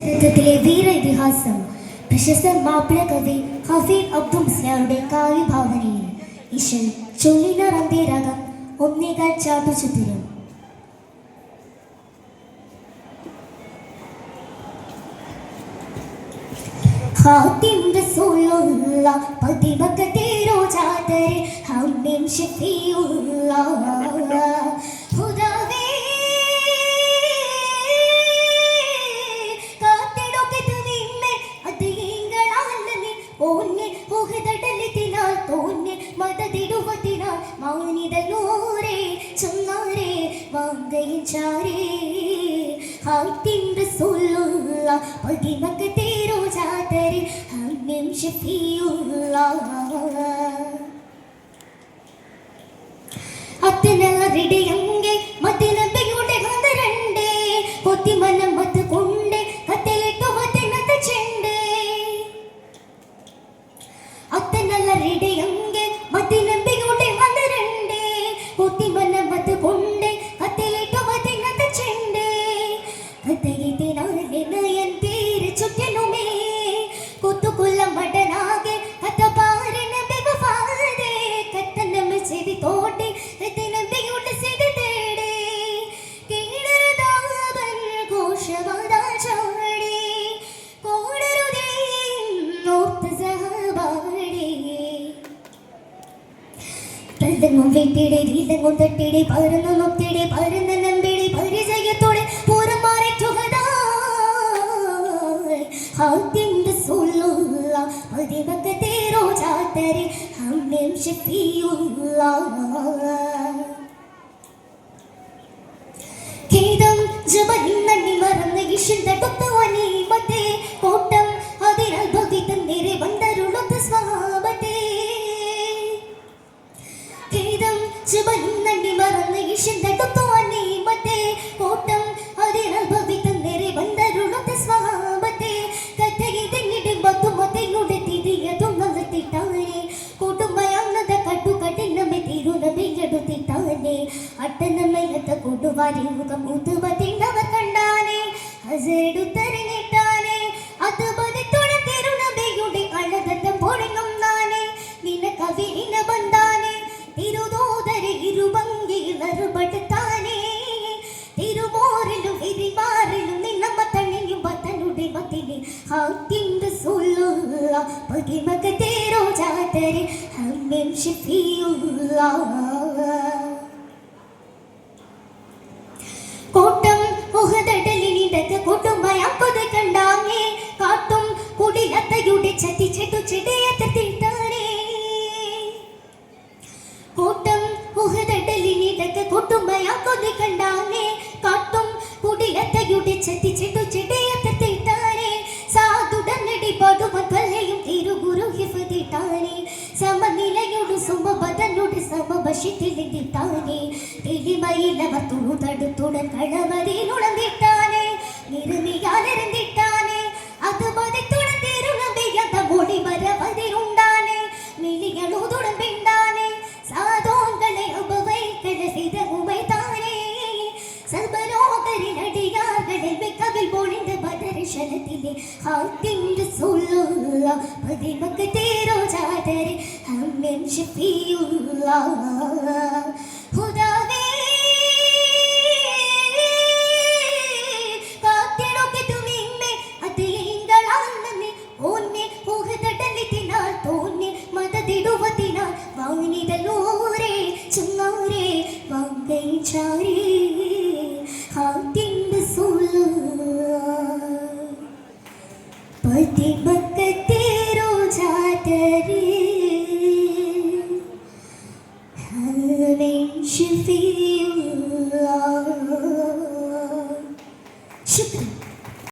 ചരിത്രത്തിലെ വീര ഇതിഹാസം പ്രശസ്ത മാപ്പിള കവി ഹഫീബ് അബ്ദുൽ മുസ്ലിയാറുടെ കാവ്യഭാവനയിൽ ഇഷൻ ചൊല്ലിനറന്തേ രാഗം ഒന്നേകാൽ ചാട്ടുചുത്തിരും ഹാത്തിം റസൂലുള്ള പതിമക്കത്തെ റോജാതരെ ഹമ്മീം ഷഫീയുള്ള മതതിടുവതിനാൽ നൂറേ ചൊന്നാരേ വാങ്കയും ചാരേ. ഹാത്തിൻ റസൂലുള്ള പതിമക്ക് തേരോ ജാതരെ പരതങ്ങും വെട്ടിടെ രീതങ്ങും തട്ടിടെ പരന്നു നൊത്തിടെ പരന്ന നമ്പിടെ പരിചയത്തോടെ പൂരം മാറി ഹാത്തിന്റെ സൂലുള്ള പതിവക്ക് തേരോ ചാത്തരെ ഹമ്യം ഷഫിയുള്ള ഖേദം ജബലിന്നണ്ണി മറന്ന് ഇഷിന്തടുത്ത അനീമത്തെ കോട്ടം അതിനാൽ ഭവിതം നേരെ വന്നരുളൊത്ത സ്വഭാവത്തെ കഥയെ തെങ്ങിടും ബത്തുമതയുടെ തിരിയതും നല്ലത്തിട്ടാനെ കുടുംബയാന്നത കട്ടു കഠിനമെ തിരുനബിയെടുത്തിട്ടാനെ അട്ടനമയത്ത കൊടുവാരി മുഖം ഉതുപതിണ്ടവർ കണ്ടാനെ ഹസരെടുത്തരങ്ങിട്ടാനെ മത്തിനെ ഹാത്തിന്റെ സൊല്ലുള്ള പകിമക തേരോ ജാതരെ ഹമ്മിൻ ഷഫിയുള്ള കോട്ടം உர்வஷி திழித்தானே திழிமையில் அவர் தூதடுத்துடன் கழவதி நுழைந்திட்டானே நிறுமியால் இருந்திட்டானே அது மதித்துடன் திருநம்பி அந்த மொழி மரபதி உண்டானே. மிளியனூதுடன் பிண்டானே. சாதோங்களை உபவைகளை செய்த உமைதானே. சர்வலோகரின் அடியார்களில் மிக்கவில் பொழிந்த பதரிஷனத்திலே ஹாத்தின்று சொல்லுள்ள பதிமக்கு ഷഫിയുള്ള ഹുദാവേ കാത്തിടുകിതു നിന്നെ അതിങ്ങളാണെന്നെ ഓന്നെ ഊഹതടലിത്തിനാൽ തോന്നെ മതതിടുവതിനാൽ വാങ്ങിതലൂരേ ചുങ്ങാരേ വാങ്കൈ ചാരേ